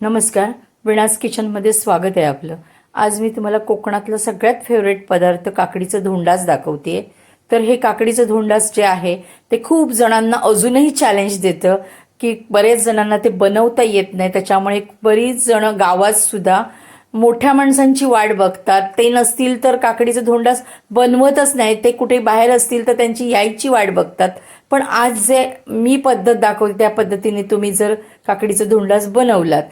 नमस्कार. विणास किचनमध्ये स्वागत आहे आपलं. आज मी तुम्हाला कोकणातलं सगळ्यात फेवरेट पदार्थ काकडीचं धोंडास दाखवते. तर हे काकडीचं धोंडास जे आहे ते खूप जणांना अजूनही चॅलेंज देतं की बरेच जणांना ते बनवता येत नाही. त्याच्यामुळे बरीच जणं गावातसुद्धा मोठ्या माणसांची वाट बघतात. ते नसतील तर काकडीचं धोंडास बनवतच नाही ते कुठे बाहेर असतील तर त्यांची यायची वाट बघतात. पण आज जे मी पद्धत दाखवते त्या पद्धतीने तुम्ही जर काकडीचं धोंडास बनवलात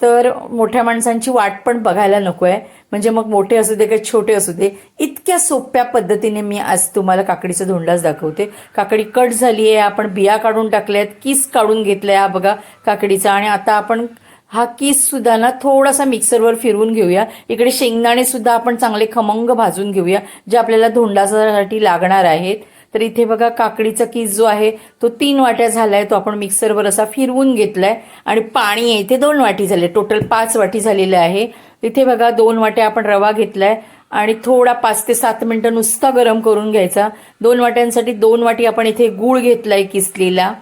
तर मोठ्या माणसांची वाट पण बघायला नको आहे म्हणजे मग मोठे असू दे किंवा छोटे असू दे इतक्या सोप्या पद्धतीने मी आज तुम्हाला काकडीचं धोंडाच दाखवते. काकडी कट झाली आहे आपण बिया काढून टाकल्यात किस काढून घेतल्या हा बघा काकडीचा. आणि आता आपण हा किस सुद्धा ना थोडासा मिक्सरवर फिरवून घेऊया. इकडे शेंगदाणे सुद्धा आपण चांगले खमंग भाजून घेऊया जे आपल्याला धोंडासाठी लागणार आहेत. तर इथे बघा काकडीचा किस जो आहे तो तीन वाट्या झाला आहे तो आपण मिक्सरवर असा फिरवून घेतलाय. आणि पाणी आहे इथे दोन वाटी झाले. टोटल पाच वाटी झालेलं आहे. इथे बघा दोन वाट्या आपण रवा घेतलाय. आणि थोडा पाच ते सात मिनिटं नुसता गरम करून घ्यायचा. दोन वाट्यांसाठी दोन वाटी आपण इथे गूळ घेतलाय किसलेला.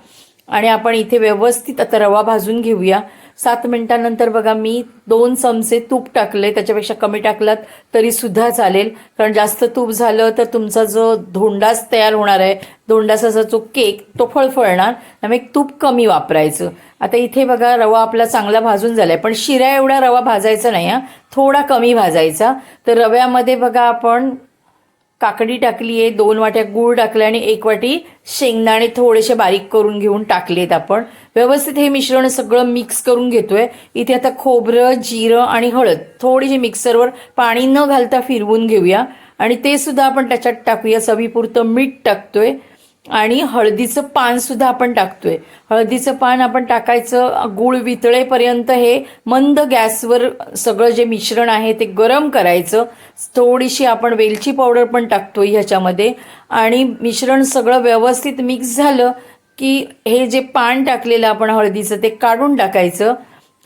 आणि आपण इथे व्यवस्थित आता रवा भाजून घेऊया. सात मिनिटांनंतर बघा मी दोन चमचे तूप टाकले त्याच्यापेक्षा कमी टाकलात तरी सुद्धा चालेल. कारण जास्त तूप झालं तर तुमचा जो धोंडाच तयार होणार आहे धोंडासाचा जो केक तो फळफळणार. त्यामुळे तूप कमी वापरायचं. आता इथे बघा रवा आपला चांगला भाजून झाला आहे पण शिऱ्या एवढा रवा भाजायचा नाही हा. थोडा कमी भाजायचा. तर रव्यामध्ये बघा आपण काकडी टाकली आहे दोन वाट्या गूळ टाकले आणि एक वाटी शेंगदाणे थोडेसे बारीक करून घेऊन टाकलेत आपण. व्यवस्थित हे मिश्रण सगळं मिक्स करून घेतोय. इथे आता खोबरं जिरं आणि हळद थोडीशी मिक्सरवर पाणी न घालता फिरवून घेऊया. आणि ते सुद्धा आपण त्याच्यात टाकूया. चवीपुरतं मीठ टाकतोय. आणि हळदीचं पान सुद्धा आपण टाकतोय. हळदीचं पान आपण टाकायचं गुळ वितळेपर्यंत हे मंद गॅसवर सगळं जे मिश्रण आहे ते गरम करायचं. थोडीशी आपण वेलची पावडर पण टाकतोय ह्याच्यामध्ये. आणि मिश्रण सगळं व्यवस्थित मिक्स झालं की हे जे पान टाकलेलं आपण हळदीचं ते काढून टाकायचं.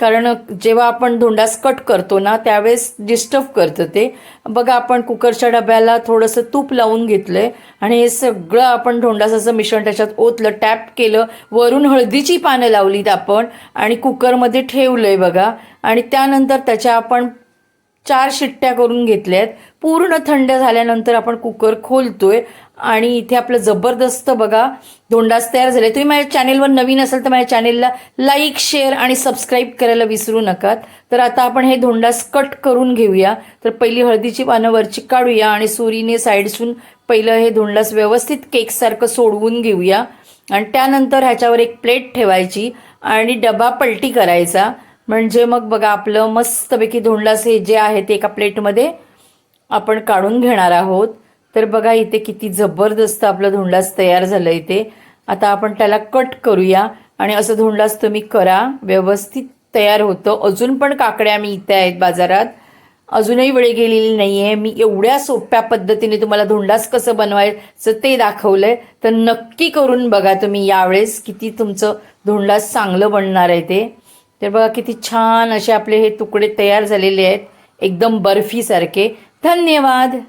कारण जेव्हा आपण धोंडास कट करतो ना त्यावेळेस डिस्टर्ब करतं ते. बघा आपण कुकरच्या डब्याला थोडंसं तूप लावून घेतलंय आणि हे सगळं आपण धोंडासाचं मिश्रण त्याच्यात ओतलं टॅप केलं वरून हळदीची पानं लावलीत आपण आणि कुकरमध्ये ठेवलंय बघा. आणि त्यानंतर त्याच्या आपण चार शिट्ट्या करून घेतल्या आहेत पूर्ण थंड झाल्यानंतर आपण कुकर खोलतोय आणि इथे आपलं जबरदस्त बघा धोंडास तयार झाले. तुम्ही माझ्या चॅनेलवर नवीन असाल तर माझ्या चॅनेलला लाईक शेअर आणि सबस्क्राईब करायला विसरू नका तर आता आपण हे धोंडास कट करून घेऊया. तर पहिली हळदीची पानं वरची काढूया आणि सुरीने साईडसून पहिलं हे धोंडास व्यवस्थित केकसारखं सोडवून घेऊया. आणि त्यानंतर ह्याच्यावर एक प्लेट ठेवायची आणि डबा पलटी करायचा. म्हणजे मग बघा आपलं मस्तपैकी धोंडास हे जे आहे ते एका प्लेटमध्ये आपण काढून घेणार आहोत. तर बघा इथे किती जबरदस्त आपलं धोंडलास तयार झालं इथे. आता आपण त्याला कट करूया. आणि असं धोंडलास तुम्ही करा. व्यवस्थित तयार होतं. अजून पण काकड्या मी इथे आहेत बाजारात. अजूनही वेळ गेलेली नाही आहे मी एवढ्या सोप्या पद्धतीने तुम्हाला धोंडास कसं बनवायचं ते दाखवलंय. तर नक्की करून बघा तुम्ही यावेळेस किती तुमचं धोंडास चांगलं बनणार आहे ते. तर बघा किती छान असे आपले हे तुकडे तयार झालेले आहेत. एकदम बर्फीसारखे. धन्यवाद.